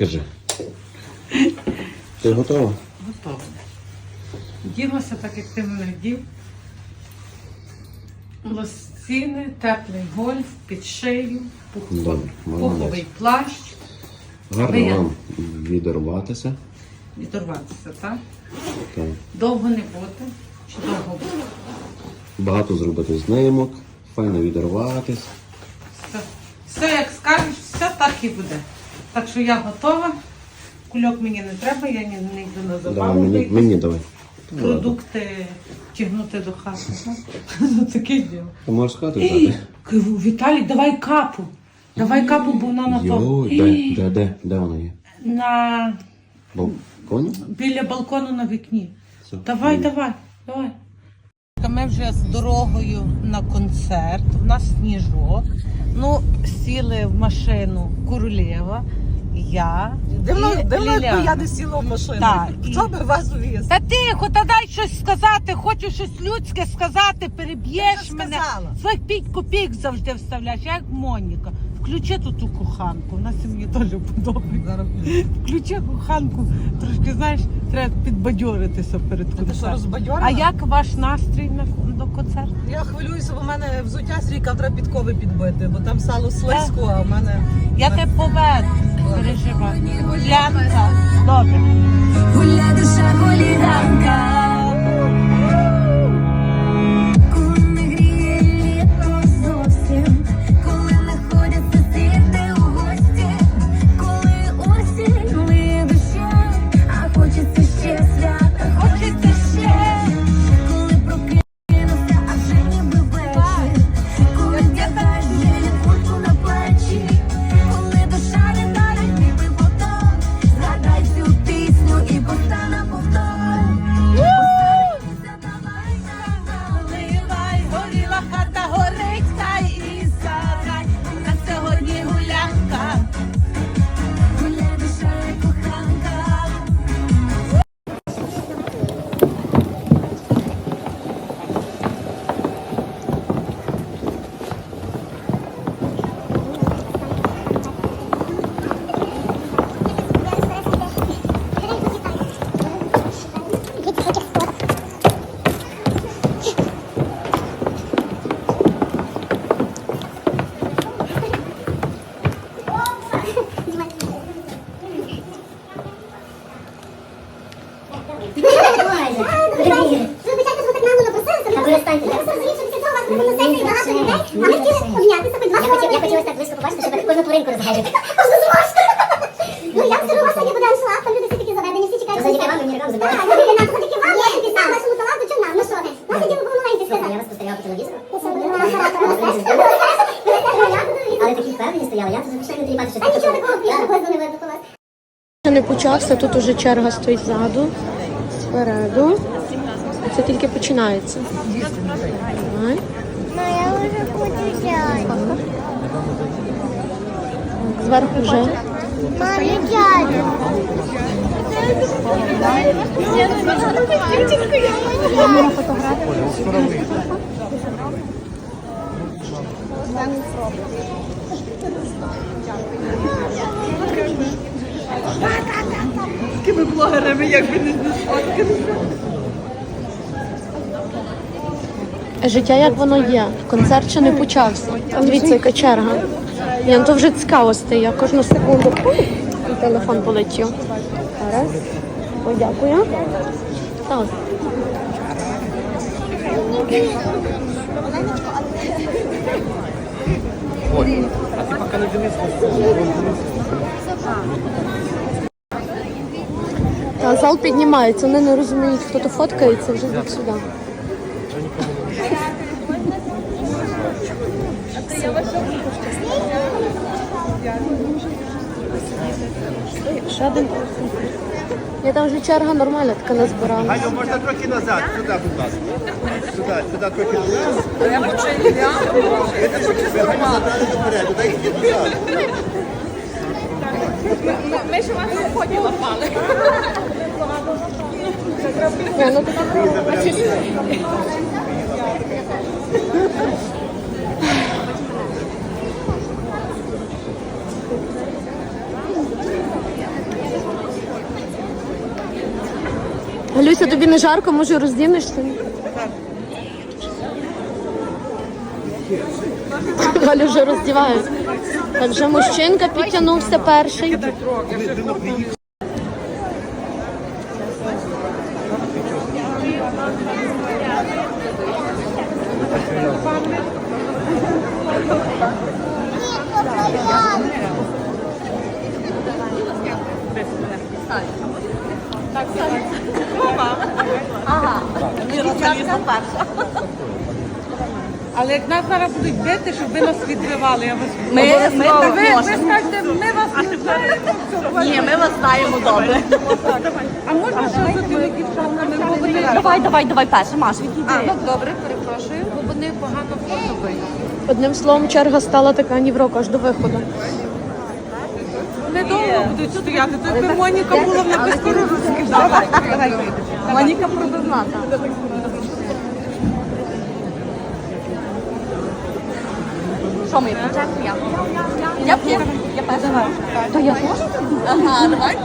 Кажи. Ти готова? Готово. Ділася так, як ти мене вдів. Лосціни, теплий гольф, під шию, пух- пуховий плащ. Гарно вам відірватися. Відорватися, так? Так. Довго не бути. Чи довго бути? Багато зробити знимок, файно відірватись. Все, все, як скажеш, все так і буде. Так що я готова. Кульок мені не треба, я ні, не йду на Давай забаву. мені, мені давай. Продукти тягнути до хати. Ну, Таке діло. Ти можеш з хати взяти? Кажу, Віталій, давай капу. Давай капу, бо вона на то. Йой, де, де, де, де вона є? На Балконі? біля балкону на вікні. Все. Давай, давай, давай. Ми вже з дорогою на концерт. У нас сніжок. Ну, сіли в машину Курлєва, я. Дивно, і дивно, якби Ліляна. я не сіла в машину. Так, Хто і- би вас увіз? Та тихо, та дай щось сказати, хочу щось людське сказати, переб'єш Я мене. сказала. Своїх п'ять копійок завжди вставляєш, я як Моніка. Включи тут ту коханку, вона се мені теж подобається. Зараз Включи коханку, трошки, знаєш, треба підбадьоритися перед ти що концертом. розбадьорила? А як ваш настрій на до концерту? Я хвилююся, бо в мене взуття сріка треба підкови підбити, бо там сало слизько, а в мене Я тебе поведу, переживай. Лянка, добре. Гуля душа хуліганка. Ну, я все одно сьогодні аншлаг, там люди всі такі заведені, всі чекають. Завдяки вам мені рекламу забрали. Так, завдяки нам, завдяки вам, я таки сам, вашому таланту, чому нам, ну що ви? Хотіли б маленькі сказати. Я вас спостерігав по телевізору. Але такі впевнені стояли, я тут не бачу, що... А нічого такого більше не видно у вас. Ще не почався, тут уже черга стоїть ззаду, спереду. Це тільки починається. Ну, я вже хочу. Зверху вже. Дядю. такими блогерами, якби не Життя як воно є. Концерт ще не почався. Дивіться, яка черга. Ні, ну то вже цікаво стає. Я кожну секунду. І телефон полетів. Зараз. Ой, дякую. Так. Та зал піднімається, вони не розуміють, хто то фоткається, вже сюди. Ще один. Я там вже черга нормальна, така назбирала. Алло, можна трохи назад, сюди, будь ласка. Сюди, сюди трохи назад. Я хочу Ви гарно задали доперед, туди йдіть назад. Ні, ну так Галюся, тобі не жарко, може роздінешся? Галю вже роздівають. Так вже мужчинка підтягнувся перший. Але як нас зараз будуть бити, щоб ви нас відбивали, я вас Ми, ми так ви, ви можемо. скажете, ми вас не знаємо. Ні, ми вас знаємо добре. А можна ще за тими дівчатками, бо вони... Давай, давай, давай перше, Маш, відійди. А, ну добре, перепрошую, бо вони погано фото вийдуть. Одним словом, черга стала така ні в року, аж до виходу. Вони довго будуть стояти, то якби Моніка була, вона би скоро розкидала. Давай, Моніка пробивна. Що ми, я? Я п'ю. Я перша. То я теж? Ага, давай.